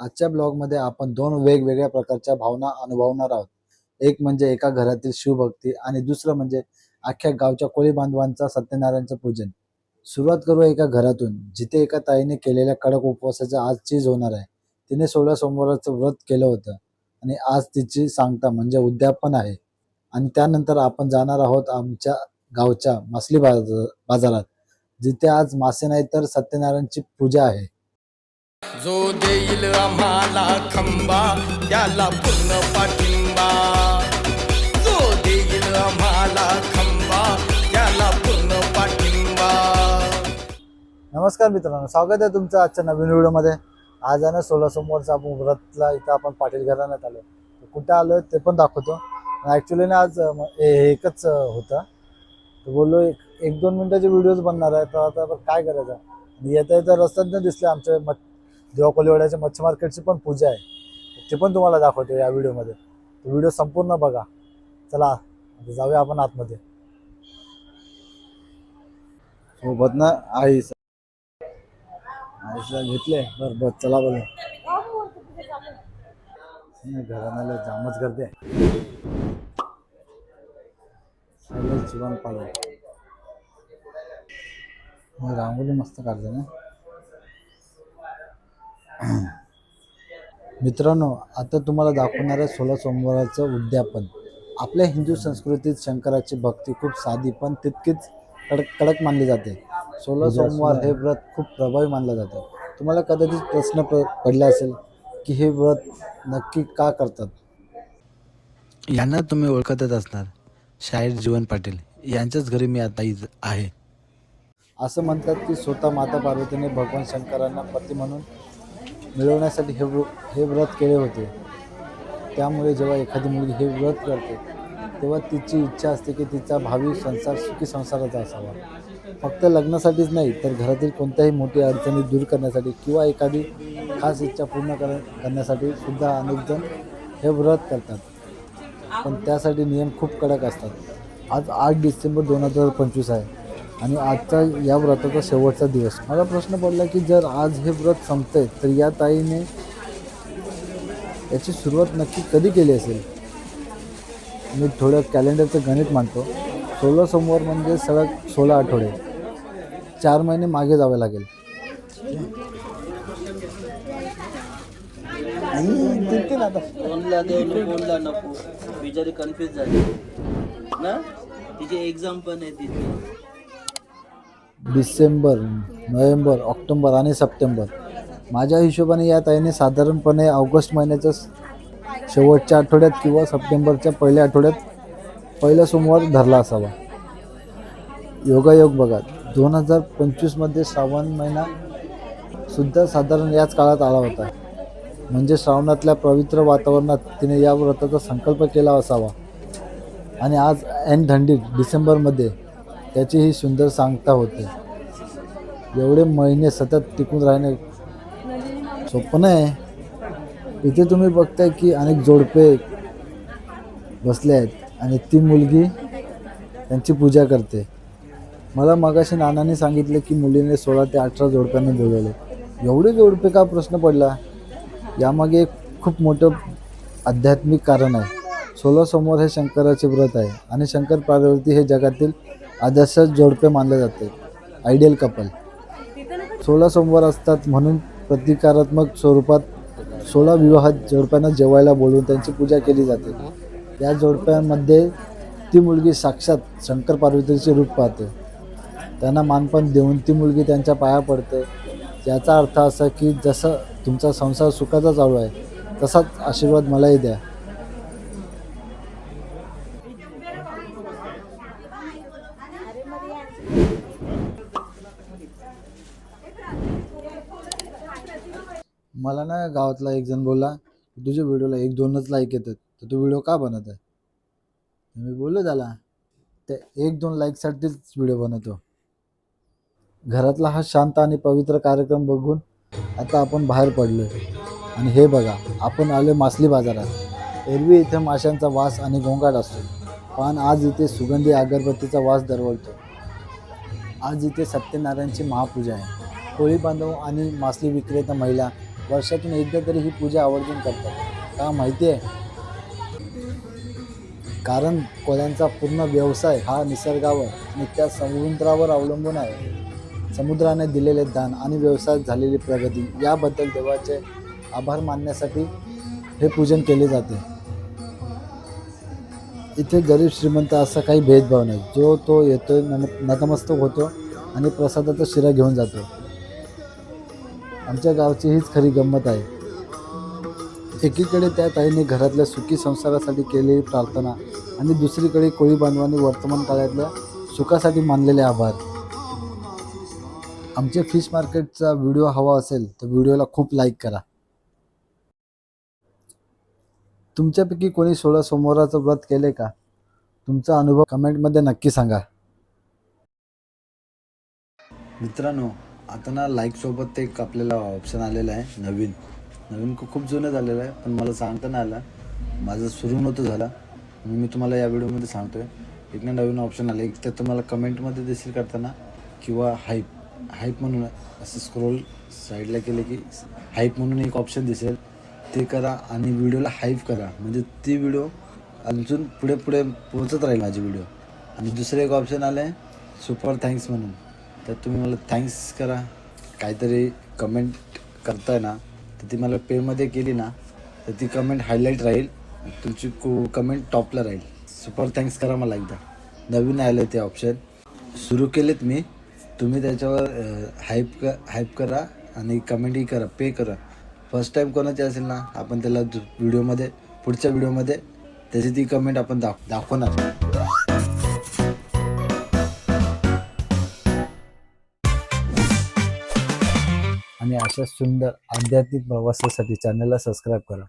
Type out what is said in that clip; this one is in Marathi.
आजच्या ब्लॉगमध्ये आपण दोन वेगवेगळ्या प्रकारच्या भावना अनुभवणार आहोत. एक म्हणजे एका घरातील शिवभक्ती आणि दुसरं म्हणजे अख्ख्या गावच्या कोळी बांधवांचा सत्यनारायणचं पूजन. सुरुवात करू एका घरातून जिथे एका ताईने केलेल्या कडक उपवासाचा आज चीज होणार आहे. तिने सोळा सोमवाराचं व्रत केलं होतं आणि आज तिची सांगता म्हणजे उद्यापन आहे. आणि त्यानंतर आपण जाणार आहोत आमच्या गावच्या मासली बाजार बाजारात जिथे आज मासे नाही तर सत्यनारायणची पूजा आहे. जो देईल आम्हाला खंबा त्याला पूर्ण पाठिंबा. जो देईल आम्हाला खंबा त्याला पूर्ण पाठिंबा. नमस्कार मित्रांनो स्वागत आहे तुमचं आजच्या नवीन व्हिडिओमध्ये. आज आहे ना सोळा सोमवारचा आपण व्रतला इथं आपण पाटील घराण्यात आलो. कुठं आलो ते पण दाखवतो. ॲक्च्युली ना आज एकच होतं. तर बोललो एक एक दोन मिनिटाचे व्हिडिओज बनणार आहे तर आता आपण काय करायचं? आणि येता येता रस्त्यात न दिसले आमच्या मच देवा कोलीवाड्याच्या मच्छी मार्केटची पण पूजा आहे. ते पण तुम्हाला दाखवतो या व्हिडिओमध्ये. व्हिडिओ संपूर्ण बघा. चला आता जाऊया आपण आतमध्ये. सोबत ना आई आईला घेतले. बर बर चला बोल. घराण्याला जामच गर्दी आहे. जीवन पाडे रांगोळी मस्त काढते ना? मित्रांनो आता तुम्हाला दाखवणार आहे सोळा सोमवाराचं उद्यापन. आपल्या हिंदू संस्कृतीत शंकराची भक्ती खूप साधी पण तितकीच कडक कडक मानली जाते. सोळा सोमवार हे व्रत खूप प्रभावी मानलं जातं. तुम्हाला कदाचित प्रश्न प पडला असेल की हे व्रत नक्की का करतात? यांना तुम्ही ओळखतच असणार शाहीर जीवन पाटील. यांच्याच घरी मी आता आहे. असं म्हणतात की स्वतः माता पार्वतीने भगवान शंकरांना पती म्हणून मिळवण्यासाठी हे व्र हे व्रत केले होते. त्यामुळे जेव्हा एखादी मुलगी हे व्रत करते तेव्हा तिची इच्छा असते की तिचा भावी संसार सुखी संसाराचा असावा. फक्त लग्नासाठीच नाही तर घरातील कोणत्याही मोठी अडचणी दूर करण्यासाठी किंवा एखादी खास इच्छा पूर्ण कर करण्यासाठी सुद्धा अनेकजण हे व्रत करतात. पण त्यासाठी नियम खूप कडक असतात. आज आठ डिसेंबर दोन हजार पंचवीस आहे. आणि आजचा या व्रताचा शेवटचा दिवस. मला प्रश्न पडला की जर आज हे व्रत संपतंय तर या ताईने याची सुरुवात नक्की कधी केली असेल? मी थोडं कॅलेंडरचं गणित मांडतो. सोळा सोमवार म्हणजे सलग सोळा आठवडे. चार महिने मागे जावे लागेल. कन्फ्युज झाली. ना? तिची एक्झाम पण आहे तिथे. डिसेंबर नोव्हेंबर ऑक्टोबर आणि सप्टेंबर. माझ्या हिशोबाने या ताईने साधारणपणे ऑगस्ट महिन्याच्या शेवटच्या आठवड्यात किंवा सप्टेंबरच्या पहिल्या आठवड्यात पहिला सोमवार धरला असावा. योगायोग बघा दोन हजार पंचवीसमध्ये श्रावण महिना सुद्धा साधारण याच काळात आला होता. म्हणजे श्रावणातल्या पवित्र वातावरणात तिने या व्रताचा संकल्प केला असावा. आणि आज ऐन थंडीत डिसेंबरमध्ये त्याची ही सुंदर सांगता होते. एवढे महिने सतत टिकून राहणे सोपं आहे इथे तुम्ही बघताय की अनेक जोडपे बसले आहेत आणि ती मुलगी त्यांची पूजा करते. मला मगाशी नानाने सांगितले की मुलीने सोळा ते अठरा जोडप्यांना बोलवले एवढे जोडपे का प्रश्न पडला? यामागे एक खूप मोठं आध्यात्मिक कारण आहे. सोळा सोमवार हे शंकराचे व्रत आहे आणि शंकर पार्वती हे जगातील आदर्श जोडपे मानले जाते. आयडियल कपल सोळा सोमवार असतात म्हणून प्रतिकारात्मक स्वरूपात सोळा विवाहात जोडप्यांना जेवायला बोलवून त्यांची पूजा केली जाते. या जोडप्यांमध्ये ती मुलगी साक्षात शंकर पार्वतीचे रूप पाहते. त्यांना मानपण देऊन ती मुलगी त्यांच्या पाया पडते. याचा अर्थ असा की जसं तुमचा संसार सुखाचा चालू आहे तसाच आशीर्वाद मलाही द्या. मला ना गावातला एक जण बोलला तुझ्या व्हिडिओला एक दोनच लाईक येतात तर तू व्हिडिओ का बनत आहे? मी बोललो त्याला ते एक दोन लाईकसाठीच व्हिडिओ बनवतो. घरातला हा शांत आणि पवित्र कार्यक्रम बघून आता आपण बाहेर पडलो आणि हे बघा आपण आलो मासली बाजारात. एरवी इथे माशांचा वास आणि गोंगाट असतो. पण आज इथे सुगंधी अगरबत्तीचा वास दरवळतो. आज इथे सत्यनारायणची महापूजा आहे. कोळी बांधव आणि मासली विक्रेता महिला वर्षातून एकदा तरी ही पूजा आवर्जून करतात. का माहिती आहे? कारण कोळ्यांचा पूर्ण व्यवसाय हा निसर्गावर आणि त्या समुद्रावर अवलंबून आहे. समुद्राने दिलेले दान आणि व्यवसायात झालेली प्रगती याबद्दल देवाचे आभार मानण्यासाठी हे पूजन केले जाते. इथे गरीब श्रीमंत असा काही भेदभाव नाही. जो तो येतो नम नतमस्तक होतो आणि प्रसादाचा शिरा घेऊन जातो. आमच्या गावची हीच खरी गंमत आहे. एकीकडे त्या ताईने घरातल्या सुखी संसारासाठी केलेली प्रार्थना आणि दुसरीकडे कोळी बांधवांनी वर्तमान काळातल्या सुखासाठी मानलेले आभार. आमच्या फिश मार्केटचा व्हिडिओ हवा असेल तर व्हिडिओला खूप लाईक करा. तुमच्यापैकी कोणी सोळा सोमवाराचं व्रत केले का? तुमचा अनुभव कमेंटमध्ये नक्की सांगा. मित्रांनो आता ना लाईकसोबत एक आपल्याला ऑप्शन आलेलं आहे नवीन. नवीन खूप जुनं झालेलं आहे पण मला सांगता नाही आलं. माझं सुरू नव्हतं झाला. म्हणून मी तुम्हाला या व्हिडिओमध्ये सांगतो आहे एक ना नवीन ऑप्शन आलं. एक तर तुम्हाला कमेंटमध्ये दिसेल करताना किंवा हाईप हाईप म्हणून असं स्क्रोल साईडला केलं की हाईप म्हणून एक ऑप्शन दिसेल. ते करा आणि व्हिडिओला हाईप करा. म्हणजे ती व्हिडिओ अजून पुढे पुढे पोहोचत राहील माझी व्हिडिओ. आणि दुसरं एक ऑप्शन आलं आहे सुपर थँक्स म्हणून. तर तुम्ही मला थँक्स करा. काहीतरी कमेंट करताय ना तर ती मला पेमध्ये केली ना तर ती कमेंट हायलाईट राहील. तुमची कु कमेंट टॉपला राहील. सुपर थँक्स करा मला एकदा. नवीन आलं ते ऑप्शन सुरू केलेत मी. तुम्ही त्याच्यावर हाईप क हाईप करा आणि कमेंटही करा पे करा. फर्स्ट टाईम कोणाची असेल ना आपण त्याला व्हिडिओमध्ये पुढच्या व्हिडिओमध्ये त्याची ती कमेंट आपण दाख दाखवणार. अशा सुंदर आध्यात्मिक प्रवासासाठी चॅनलला सबस्क्राईब करा.